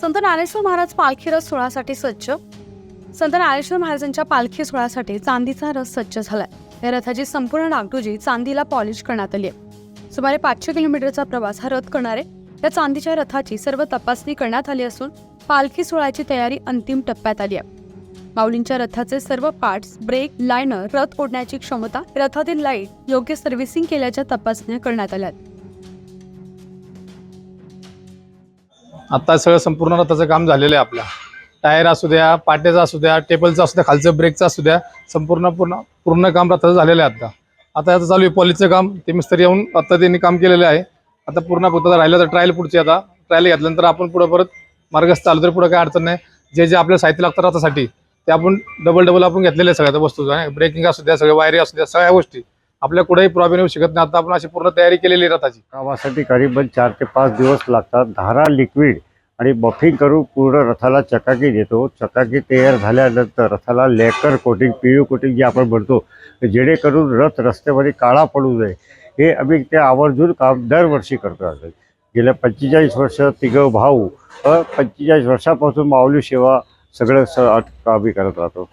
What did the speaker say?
संत ज्ञानेश्वर महाराज पालखी रथ सोहळ्यासाठी सज्ज संत ज्ञानेश्वर महाराजांच्या पालखी सोहळ्यासाठी चांदीचा रथ सज्ज झालाय. या रथाची संपूर्ण डागडुजी चांदीला पॉलिश करण्यात आली आहे. सुमारे पाचशे किलोमीटरचा प्रवास हा रथ करणारे या चांदीच्या रथाची सर्व तपासणी करण्यात आली असून पालखी सोहळ्याची तयारी अंतिम टप्प्यात आली आहे. माऊलींच्या रथाचे सर्व पार्ट्स ब्रेक लायनर रथ ओढण्याची क्षमता रथातील लाइट योग्य सर्व्हिसिंग केल्याच्या तपासण्या करण्यात आल्या आता सगळं संपूर्ण रथाचं काम झालेलं आहे आपलं. टायर असू द्या पाट्याचा असू द्या टेबलचा असू द्या खालचं ब्रेकचं असू द्या संपूर्ण पूर्ण पूर्ण काम रथाचं झालेलं आहे आता. आता आता चालू आहे पॉलिसचं काम ते मिस्त्री येऊन आत्ता त्यांनी काम केलेलं आहे. आता पूर्ण फक्त राहिलं तर ट्रायल पुढची आता. ट्रायल घेतल्यानंतर आपण पुढं परत मार्गस्थ आलो तर पुढं काय अडचण नाही. जे जे आपल्या साहित्य लागतं रथासाठी ते आपण डबल डबल आपण घेतलेले सगळ्या वस्तू ब्रेकिंग असू द्या सगळ्या वायरी असू द्या सगळ्या गोष्टी. आपल्या कुठेही प्रॉब्लेम येऊ शकत नाही. आता आपण अशी पूर्ण तयारी केलेली रथाची. कामासाठी करीबन चार ते पाच दिवस लागतात. धारा लिक्विड आणि बफिंग करून पूर्ण रथाला चकाकी देतो. चकाकी तयार झाल्यानंतर रथाला लेकर कोटिंग पी कोटिंग जे आपण म्हणतो जेणेकरून रथ रस्त्यामध्ये काळा पडू नये. हे आम्ही ते आवर्जून काम दरवर्षी करतो आहोत गेल्या पंचेचाळीस वर्ष तिघं भाऊ पंचेचाळीस वर्षापासून माऊली सेवा सगळं स आम्ही करत राहतो.